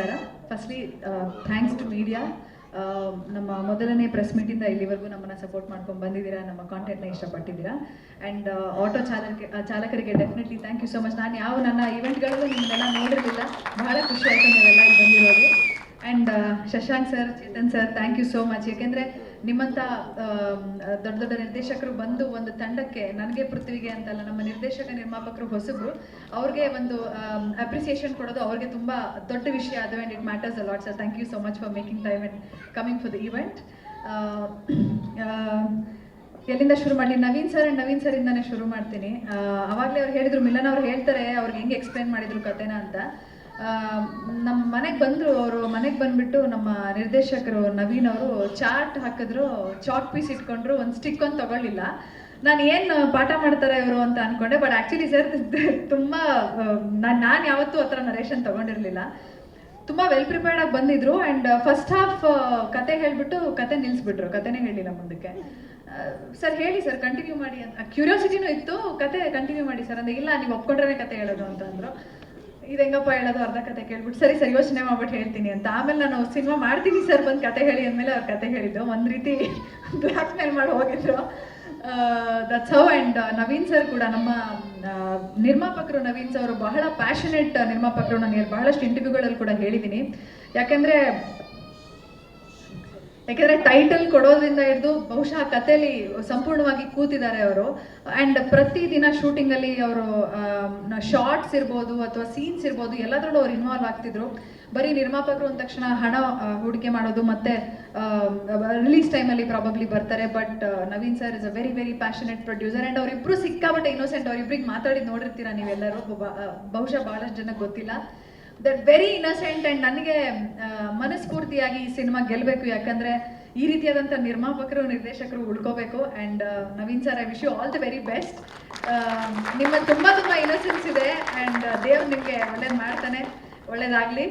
ನಮಸ್ಕಾರ. Firstly thanks to media ನಮ್ಮ ಮೊದಲನೇ ಪ್ರೆಸ್ ಮೀಟಿಂದ ಇಲ್ಲಿವರೆಗೂ ನಮ್ಮನ್ನ ಸಪೋರ್ಟ್ ಮಾಡ್ಕೊಂಡು ಬಂದಿದ್ದೀರಾ, ನಮ್ಮ ಕಾಂಟೆಂಟ್ನ ಇಷ್ಟಪಟ್ಟಿದ್ದೀರಾ. ಆ್ಯಂಡ್ ಆಟೋ ಚಾಲಕ ಚಾಲಕರಿಗೆ definitely thank you so much ನಾನು ಯಾವ ನನ್ನ ಇವೆಂಟ್ಗಳಲ್ಲೂ ನಿಮ್ಮನ್ನೆಲ್ಲ ನೋಡಿರಲಿಲ್ಲ. ಬಹಳ ಖುಷಿ ಆಯಿತು ನೀವೆಲ್ಲ ಇಲ್ಲಿ ಬಂದಿರೋದು. And Shashank sir Chetan sir thank you so much ಯಾಕೆಂದ್ರೆ ನಿಮ್ಮಂತ ದೊಡ್ಡ ದೊಡ್ಡ ನಿರ್ದೇಶಕರು ಬಂದು ಒಂದು ತಂಡಕ್ಕೆ, ನನಗೆ ಪೃಥ್ವಿಗೆ ಅಂತಲ್ಲ, ನಮ್ಮ ನಿರ್ದೇಶಕ ನಿರ್ಮಾಪಕರು ಹೊಸಬರು ಅವ್ರಿಗೆ ಒಂದು ಅಪ್ರಿಸಿಯೇಷನ್ ಕೊಡೋದು ಅವ್ರಿಗೆ ತುಂಬ ದೊಡ್ಡ ವಿಷಯ. ಅದು and it matters a lot sir thank you so much for making time and coming for the event ಎಲ್ಲಿಂದ ಶುರು ಮಾಡಲಿ? Naveen sir and Naveen sir ಇಂದಾನೆ ಶುರು ಮಾಡ್ತೀನಿ. ಅವಾಗಲೇ ಅವ್ರು ಹೇಳಿದ್ರು, ಮಿಲನ್ ಅವ್ರು ಹೇಳ್ತಾರೆ, ಅವ್ರಿಗೆ ಹೆಂಗೆ ಎಕ್ಸ್ಪ್ಲೈನ್ ಮಾಡಿದ್ರು ಕತೆನ ಅಂತ. ನಮ್ಮ ಮನೆಗೆ ಬಂದರು, ಅವರು ಮನೆಗೆ ಬಂದ್ಬಿಟ್ಟು ನಮ್ಮ ನಿರ್ದೇಶಕರು ನವೀನ್ ಅವರು ಚಾರ್ಟ್ ಹಾಕಿದ್ರು ಚಾಕ್ ಪೀಸ್ ಇಟ್ಕೊಂಡ್ರು, ಒಂದು ಸ್ಟಿಕ್ ಒಂದು ತಗೊಳ್ಳಿಲ್ಲ. ನಾನು ಏನು ಪಾಠ ಮಾಡ್ತಾರೆ ಇವರು ಅಂತ ಅನ್ಕೊಂಡೆ ಬಟ್ ಆ್ಯಕ್ಚುಲಿ ಸರ್ ತುಂಬ ನಾನು ನಾನು ಯಾವತ್ತೂ ಆ ಥರ ನರೇಷನ್ ತೊಗೊಂಡಿರಲಿಲ್ಲ. ತುಂಬ ವೆಲ್ ಪ್ರಿಪೇರ್ಡ್ ಆಗಿ ಬಂದಿದ್ರು ಆ್ಯಂಡ್ ಫಸ್ಟ್ ಹಾಫ್ ಕತೆ ಹೇಳ್ಬಿಟ್ಟು ಕತೆ ನಿಲ್ಲಿಸ್ಬಿಟ್ರು ಕತೆನೇ ಹೇಳಿಲ್ಲ ಮುಂದಕ್ಕೆ. ಸರ್ ಹೇಳಿ ಸರ್ ಕಂಟಿನ್ಯೂ ಮಾಡಿ ಅಂತ. ಕ್ಯೂರಿಯಾಸಿಟಿನೂ ಇತ್ತು, ಕತೆ ಕಂಟಿನ್ಯೂ ಮಾಡಿ ಸರ್ ಅಂದರೆ ಇಲ್ಲ, ನೀವು ಒಪ್ಕೊಂಡ್ರೆ ಕತೆ ಹೇಳೋದು ಅಂತ ಅಂದ್ರು. ಇದು ಹೇಳೋದು? ಅರ್ಧ ಕತೆ ಕೇಳ್ಬಿಟ್ಟು, ಸರಿ ಸರಿ, ಯೋಚನೆ ಮಾಡ್ಬಿಟ್ಟು ಹೇಳ್ತೀನಿ ಅಂತ. ಆಮೇಲೆ ನಾನು ಸಿನಿಮಾ ಮಾಡ್ತೀನಿ ಸರ್, ಬಂದು ಕತೆ ಹೇಳಿ ಅಂದಮೇಲೆ ಅವ್ರು ಕತೆ ಹೇಳಿದ್ದು. ಒಂದು ರೀತಿ ಬ್ಲ್ಯಾಕ್ ಮೇಲ್ ಮಾಡಿ ಹೋಗಿದ್ರು. That's how and Naveen sir ಕೂಡ ನಮ್ಮ ನಿರ್ಮಾಪಕರು ನವೀನ್ ಸರ್ ಅವರು ಬಹಳ ಪ್ಯಾಷನೆಟ್ ನಿರ್ಮಾಪಕರು. ನಾನು ಬಹಳಷ್ಟು ಇಂಟರ್ವ್ಯೂಗಳಲ್ಲಿ ಕೂಡ ಹೇಳಿದ್ದೀನಿ. ಯಾಕೆಂದರೆ ಯಾಕೆಂದ್ರೆ ಟೈಟಲ್ ಕೊಡೋದ್ರಿಂದ ಹಿಡಿದು ಬಹುಶಃ ಕಥೆಲಿ ಸಂಪೂರ್ಣವಾಗಿ ಕೂತಿದ್ದಾರೆ ಅವರು. ಆ್ಯಂಡ್ ಪ್ರತಿದಿನ ಶೂಟಿಂಗಲ್ಲಿ ಅವರು ಶಾರ್ಟ್ಸ್ ಇರ್ಬೋದು ಅಥವಾ ಸೀನ್ಸ್ ಇರ್ಬೋದು, ಎಲ್ಲದರಲ್ಲೂ ಅವ್ರು ಇನ್ವಾಲ್ವ್ ಆಗ್ತಿದ್ರು. ಬರೀ ನಿರ್ಮಾಪಕರು ಅಂದ ತಕ್ಷಣ ಹಣ ಹೂಡಿಕೆ ಮಾಡೋದು ಮತ್ತೆ ರಿಲೀಸ್ ಟೈಮಲ್ಲಿ ಪ್ರಾಬಬ್ಲಿ ಬರ್ತಾರೆ. But Naveen sir is a very very passionate producer and ಅವರಿಬ್ರು ಸಿಕ್ಕಾಬಟ್ಟೆ ಇನ್ನೋಸೆಂಟ್ ಅವರಿಬ್ರಿಗೆ ಮಾತಾಡಿ ನೋಡಿರ್ತೀರಾ ನೀವೆಲ್ಲರೂ? ಬಹುಶಃ ಬಹಳಷ್ಟು ಜನಕ್ಕೆ ಗೊತ್ತಿಲ್ಲ. ದಟ್ ವೆರಿ ಇನ್ನಸೆಂಟ್ ಆ್ಯಂಡ್ ನನಗೆ ಮನಸ್ಫೂರ್ತಿಯಾಗಿ ಈ ಸಿನಿಮಾ ಗೆಲ್ಲಬೇಕು ಯಾಕಂದ್ರೆ ಈ ರೀತಿಯಾದಂಥ ನಿರ್ಮಾಪಕರು, ನಿರ್ದೇಶಕರು ಉಳ್ಕೋಬೇಕು. And Naveen sir I wish you all the very best ನಿಮ್ಮ ತುಂಬ ತುಂಬ ಇನ್ನಸೆನ್ಸ್ ಇದೆ. ಆ್ಯಂಡ್ ದೇವ್ರು ನಿಮಗೆ ಒಳ್ಳೇದು ಮಾಡ್ತಾನೆ. ಒಳ್ಳೇದಾಗಲಿ.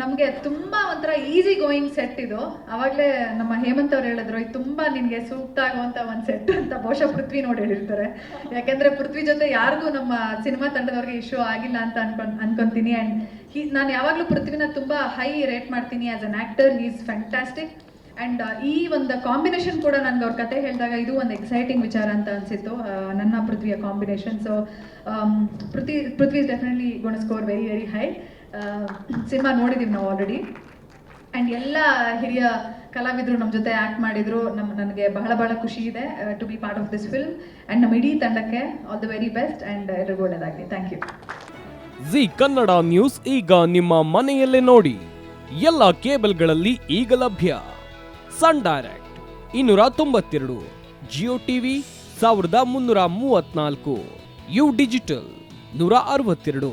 ನಮಗೆ ತುಂಬ ಒಂಥರ ಈಸಿ ಗೋಯಿಂಗ್ ಸೆಟ್ ಇದು. ಆವಾಗಲೇ ನಮ್ಮ ಹೇಮಂತ್ ಅವ್ರು ಹೇಳಿದ್ರು, ಇದು ತುಂಬ ನಿನಗೆ ಸೂಕ್ತ ಆಗುವಂಥ ಒಂದು ಸೆಟ್ ಅಂತ ಬಹುಶಃ ಪೃಥ್ವಿ ನೋಡಿ ಹೇಳಿರ್ತಾರೆ. ಯಾಕೆಂದರೆ ಪೃಥ್ವಿ ಜೊತೆ ಯಾರಿಗೂ ನಮ್ಮ ಸಿನಿಮಾ ತಂಡದವ್ರಿಗೆ ಇಶ್ಯೂ ಆಗಿಲ್ಲ ಅಂತ ಅನ್ಕೊಂಡ್, ಅನ್ಕೊಂತೀನಿ. ಆ್ಯಂಡ್ ಹಿ, ನಾನು ಯಾವಾಗಲೂ ಪೃಥ್ವಿನ ತುಂಬ ಹೈ ರೇಟ್ ಮಾಡ್ತೀನಿ as an actor he is fantastic and ಈ ಒಂದು ಕಾಂಬಿನೇಷನ್ ಕೂಡ ನನಗೆ ಅವ್ರ ಕತೆ ಹೇಳಿದಾಗ ಇದು ಒಂದು ಎಕ್ಸೈಟಿಂಗ್ ವಿಚಾರ ಅಂತ ಅನಿಸಿತ್ತು. ನನ್ನ ಪೃಥ್ವಿಯ combination so Prithvi Prithvi is definitely score very very high cinema ನೋಡಿದ್ದೀವಿ ನಾವು ಆಲ್ರೆಡಿ ಆ್ಯಂಡ್ ಎಲ್ಲ ಹಿರಿಯ ಕಲಾವಿದರು ನಮ್ಮ ಜೊತೆ ಆ್ಯಕ್ಟ್ ಮಾಡಿದರು. ನಮ್ಮ ನನಗೆ ಬಹಳ ಬಹಳ ಖುಷಿ ಇದೆ to be part of this film and ನಮ್ಮ ಇಡೀ ತಂಡಕ್ಕೆ all the very best and ಎಲ್ರಿಗೂ ಒಳ್ಳೆಯದಾಗಲಿ thank you Zee Kannada news ಈಗ ನಿಮ್ಮ ಮನೆಯಲ್ಲೇ ನೋಡಿ. ಎಲ್ಲ ಕೇಬಲ್ಗಳಲ್ಲಿ ಈಗ ಲಭ್ಯ. ಸನ್ ಡೈರೆಕ್ಟ್ ಇನ್ನೂರ ತೊಂಬತ್ತೆರಡು, ಜಿಯೋ ಟಿವಿ ಸಾವಿರದ ಮುನ್ನೂರ ಮೂವತ್ನಾಲ್ಕು ಯು ಡಿಜಿಟಲ್ ನೂರ ಅರವತ್ತೆರಡು.